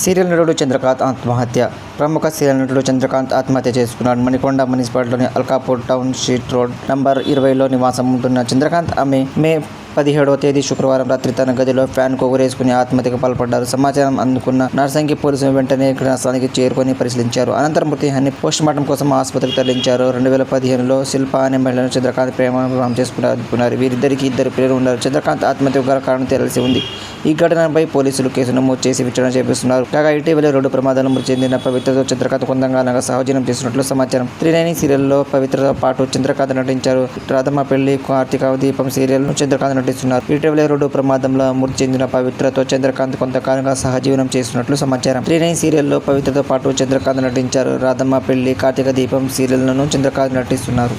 Serial నటుడు చంద్రకాంత్ ఆత్మహత్య. ప్రముఖ సీరియల్ నటుడు చంద్రకాంత్ ఆత్మహత్య చేసుకున్నాడు. మణికొండ మున్సిపాలిటీలోని Alkapur township road number ఇరవైలో నివాసం ఉంటున్న చంద్రకాంత్ ఆమె మే పదిహేడవ తేదీ శుక్రవారం రాత్రి తన గదిలో ఫ్యాన్ కొగురేసుకుని ఆత్మహత్యకు పాల్పడ్డారు. సమాచారం అందుకున్న నర్సంగి పోలీసులు వెంటనే ఘటనాస్థలానికి చేరుకొని పరిశీలించారు. అనంతరం మృతదేహాన్ని పోస్టుమార్టం కోసం ఆసుపత్రికి తరలించారు. రెండు వేల పదిహేనులో శిల్ప అనే మహిళను చంద్రకాంత్ ప్రేమ వివాహం చేసుకున్నారు వీరిద్దరికి ఇద్దరు పిల్లలు ఉన్నారు. చంద్రకాంత్ ఆత్మహత్యకు గల కారణం తెలిసి ఉంది. ఈ ఘటనపై పోలీసులు కేసు నమోదు చేసి విచారణ చేపిస్తున్నారు. కాగా ఇటీవల రోడ్డు ప్రమాదాలు మృతి చెందిన పవిత్రతో చంద్రకాంత్ కొందంగానంగా సహజీవనం చేసినట్లు సమాచారం. త్రినైని సీరియల్లో పవిత్రతో పాటు చంద్రకాంత్ నటించారు. రాధమ్మ పెళ్ళి కార్తీక దీపం సీరియల్ చంద్రకాంత్ నటిస్తున్నారు ఇటీవల రోడ్డు ప్రమాదంలో మృతి చెందిన పవిత్రతో చంద్రకాంత్ కొంతకాలంగా సహజీవనం చేస్తున్నట్లు సమాచారం. త్రినైన్ సీరియల్లో పవిత్రతో పాటు చంద్రకాంత్ నటించారు. రాధమ్మ పెళ్ళి కార్తీక దీపం సీరియల్లను చంద్రకాంత్ నటిస్తున్నారు.